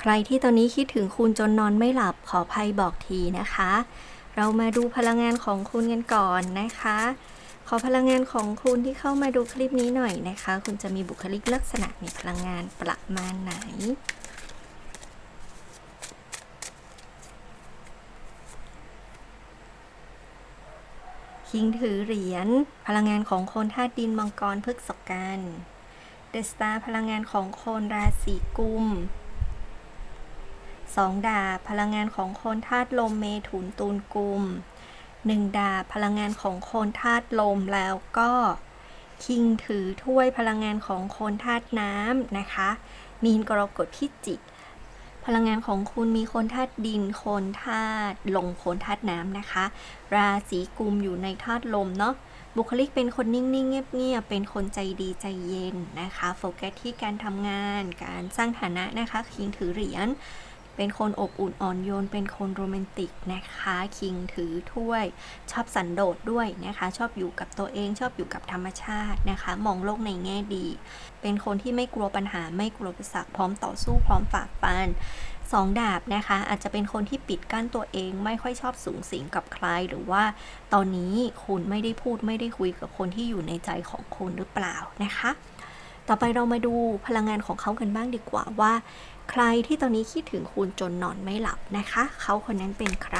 ใครที่ตอนนี้คิดถึงคุณจนนอนไม่หลับขอภัยบอกทีนะคะ เรามาดูพลังงานของคุณกันก่อนนะคะ ขอพลังงานของคุณที่เข้ามาดูคลิปนี้หน่อยนะคะ คุณจะมีบุคลิกลักษณะในพลังงานประมาณไหนคิงถือเหรียญพลังงานของคนธาตุดินมังกรพฤกษกันเดสตาพลังงานของคนราศีกุม สองดาบพลังงานของคนธาตุลมเมถุนตูนกุมหนึ่งดาบพลังงานของคนธาตุลมแล้วก็คิงถือถ้วยพลังงานของคนธาตุน้ำนะคะ มีนกรกฎพิจิก พลังงานของคุณมีคนธาตุดิน คนธาตุลมคนธาตุน้ำนะคะ ราศีกุมอยู่ในธาตุลมเนาะบุคลิกเป็นคนนิ่ง ๆ เงียบ ๆ เป็นคนใจดีใจเย็นนะคะ โฟกัสที่การทำงาน การสร้างฐานะนะคะ คิงถือเหรียญ เป็นคนอบอุ่นอ่อนโยน เป็นคนโรแมนติกนะคะ คิงถือถ้วย ชอบสันโดษด้วยนะคะ ชอบอยู่กับตัวเอง ชอบอยู่กับธรรมชาตินะคะ มองโลกในแง่ดี เป็นคนที่ไม่กลัวปัญหา ไม่กลัวอุปสรรคพร้อมต่อสู้ พร้อมฝ่าฟันสองดาบนะคะ อาจจะเป็นคนที่ปิดกั้นตัวเองไม่ค่อยชอบสูงสิงกับใคร หรือว่าตอนนี้คุณไม่ได้พูดไม่ได้คุยกับคนที่อยู่ในใจของคุณหรือเปล่านะคะ ต่อไปเรามาดูพลังงานของเขากันบ้างดีกว่าว่า ใครที่ตอนนี้คิดถึงคุณจนนอนไม่หลับนะคะ เขาคนนั้นเป็นใคร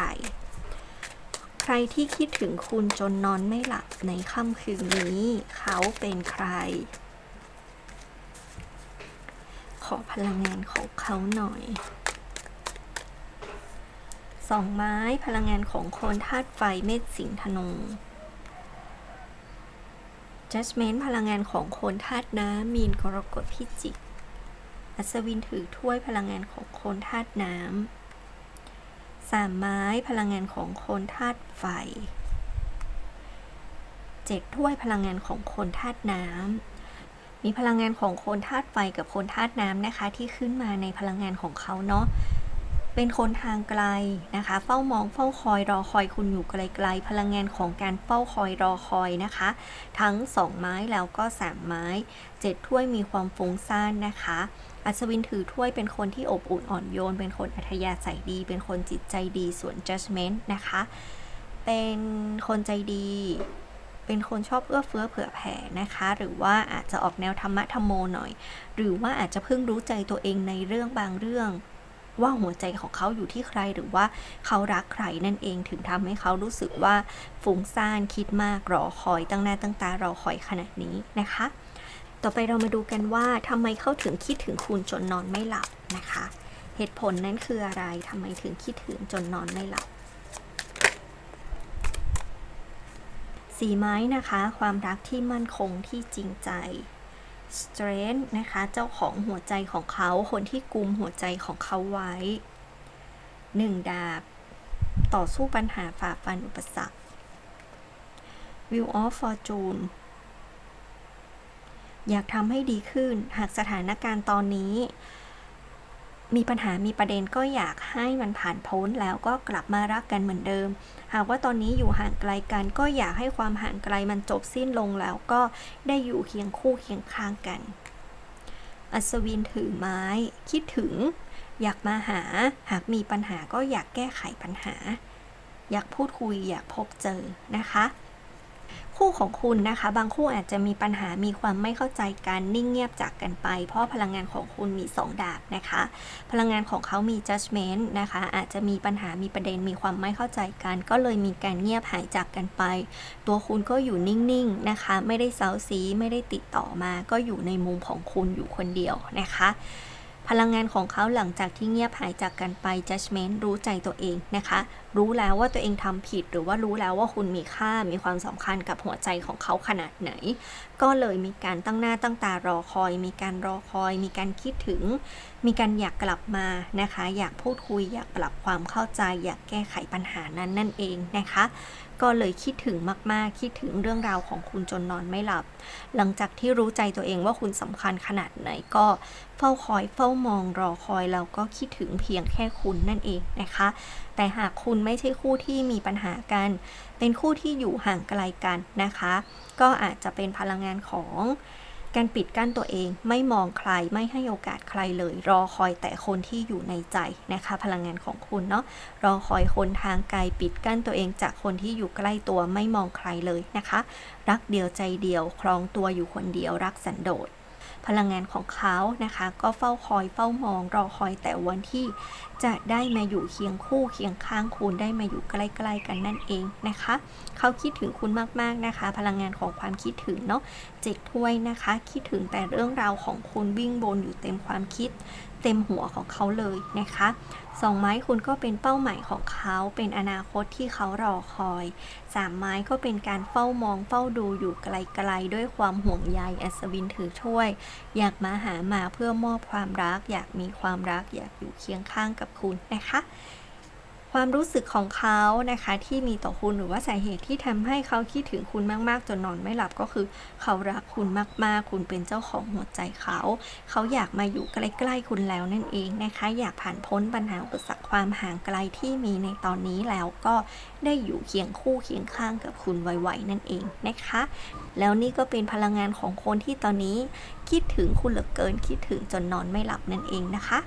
ใครที่คิดถึงคุณจนนอนไม่หลับในค่ำคืนนี้ เขาเป็นใคร ขอพลังงานของเขาหน่อยสองไม้พลังงานของคนธาตุไฟเมษสิงห์ธนู judgment พลังงานของคนธาตุน้ำมีนกรกฎพิจิก อัศวินถือถ้วยพลังงานของคนธาตุน้ำสามไม้พลังงานของคนธาตุไฟเจ็ดถ้วยพลังงานของคนธาตุน้ำมีพลังงานของคนธาตุไฟกับคนธาตุน้ำนะคะ ที่ขึ้นมาในพลังงานของเขาเนาะ เป็นคนทางไกลนะคะ เฝ้ามองเฝ้าคอยรอคอยคุณอยู่ไกลๆ พลังงานของการเฝ้าคอยรอคอยนะคะ ทั้ง 2 ไม้แล้วก็ 3 ไม้ 7 ถ้วยมีความฟุ้งซ่านนะคะ อัศวินถือถ้วยเป็นคนที่อบอุ่นอ่อนโยน เป็นคนอัธยาศัยดี เป็นคนจิตใจดีส่วน judgment นะคะ เป็นคนใจดี เป็นคนชอบเอื้อเฟื้อเผื่อแผ่นะคะ หรือว่าอาจจะออกแนวธรรมะธรรมโมหน่อย หรือว่าอาจจะเพิ่งรู้ใจตัวเองในเรื่องบางเรื่อง ว่าหัวใจของเขาอยู่ที่ใครหรือว่าเขารักใครนั่นเองถึงทำให้เขารู้สึกว่าฟุ้งซ่านคิดมากรอคอยตั้งหน้าตั้งตารอคอยขนาดนี้นะคะ ต่อไปเรามาดูกันว่าทำไมเขาถึงคิดถึงคุณจนนอนไม่หลับนะคะ เหตุผลนั้นคืออะไรทำไมถึงคิดถึงจนนอนไม่หลับสีไม้นะคะ ความรักที่มั่นคงที่จริงใจ strength นะคะ เจ้าของหัวใจของเขา คนที่กุมหัวใจของเขาไว้หนึ่งดาบ ต่อสู้ปัญหาฝ่าฟันอุปสรรค view of Fortune อยากทำให้ดีขึ้น หากสถานการณ์ตอนนี้ มีปัญหามีประเด็นก็อยากให้มันผ่านพ้นแล้วก็กลับมารักกันเหมือนเดิม หากว่าตอนนี้อยู่ห่างไกลกันก็อยากให้ความห่างไกลมันจบสิ้นลงแล้วก็ได้อยู่เคียงคู่เคียงข้างกัน อัศวินถือไม้ คิดถึง อยากมาหา หากมีปัญหาก็อยากแก้ไขปัญหา อยากพูดคุยอยากพบเจอนะคะ คู่ของคุณนะคะ บางคู่อาจจะมีปัญหามีความไม่เข้าใจกันนิ่งเงียบจากกันไป เพราะพลังงานของคุณมี 2 ดาบนะคะ พลังงานของเขามี judgment นะคะ อาจจะมีปัญหามีประเด็นมีความไม่เข้าใจกัน ก็เลยมีการเงียบหายจากกันไป ตัวคุณก็อยู่นิ่งๆนะคะ ไม่ได้เซาซีไม่ได้ติดต่อมา ก็อยู่ในมุมของคุณอยู่คนเดียวนะคะ พลังงานของเขาหลังจากที่เงียบหายจากกันไป judgment รู้ใจตัวเองนะคะ รู้แล้วว่าตัวเองทำผิด หรือว่ารู้แล้วว่าคุณมีค่า มีความสำคัญกับหัวใจของเขาขนาดไหน ก็เลยมีการตั้งหน้าตั้งตารอคอย มีการรอคอย มีการคิดถึง มีการอยากกลับมานะคะ อยากพูดคุย อยากปรับความเข้าใจ อยากแก้ไขปัญหานั้นนั่นเองนะคะ ก็เลยคิดถึงมากๆ คิดถึงเรื่องราวของคุณจนนอนไม่หลับ หลังจากที่รู้ใจตัวเองว่าคุณสำคัญขนาดไหนก็เฝ้าคอยเฝ้ามองรอคอยแล้วก็คิดถึงเพียงแค่คุณนั่นเองนะคะ แต่หากคุณไม่ใช่คู่ที่มีปัญหากัน เป็นคู่ที่อยู่ห่างไกลกันนะคะ ก็อาจจะเป็นพลังงานของ การปิดกั้นตัวเองไม่มองใครไม่ให้โอกาสใครเลย รอคอยแต่คนที่อยู่ในใจนะคะ พลังงานของคุณเนาะรอคอยคนทางไกลปิดกั้นตัวเองจากคนที่อยู่ใกล้ตัวไม่มองใครเลยนะคะ รักเดียวใจเดียวครองตัวอยู่คนเดียวรักสันโดษ พลังงานของเขานะคะ ก็เฝ้าคอยเฝ้ามองรอคอยแต่วันที่จะได้มาอยู่เคียงคู่เคียงข้างคุณได้มาอยู่ใกล้ๆกันนั่นเองนะคะ เขาคิดถึงคุณมากๆนะคะ พลังงานของความคิดถึงเนาะเจ็ดถ้วยนะคะ คิดถึงแต่เรื่องราวของคุณวิ่งบนอยู่เต็มความคิด เต็มหัวของเขาเลยนะคะสองไม้คุณก็เป็นเป้าหมายของเขาเป็นอนาคตที่เขารอคอยสามไม้ก็เป็นการเฝ้ามองเฝ้าดูอยู่ไกลๆด้วยความห่วงใยอัศวินถือถ้วย อยากมาหามาเพื่อมอบความรัก อยากมีความรัก อยากอยู่เคียงข้างกับคุณนะคะ ความรู้สึกของเขานะคะที่มีต่อคุณหรือว่าสาเหตุที่ทำให้เขาคิดถึงคุณมากๆ จนนอนไม่หลับก็คือ เขารักคุณมากๆ คุณเป็นเจ้าของหัวใจเขา เขาอยากมาอยู่ใกล้ๆคุณแล้วนั่นเองนะคะ อยากผ่านพ้นปัญหาอุปสรรคความห่างไกลที่มีในตอนนี้แล้วก็ได้อยู่เคียงคู่เคียงข้างกับคุณไวๆนั่นเองนะคะ แล้วนี่ก็เป็นพลังงานของคนที่ตอนนี้คิดถึงคุณเหลือเกินคิดถึงจนนอนไม่หลับนั่นเองนะคะ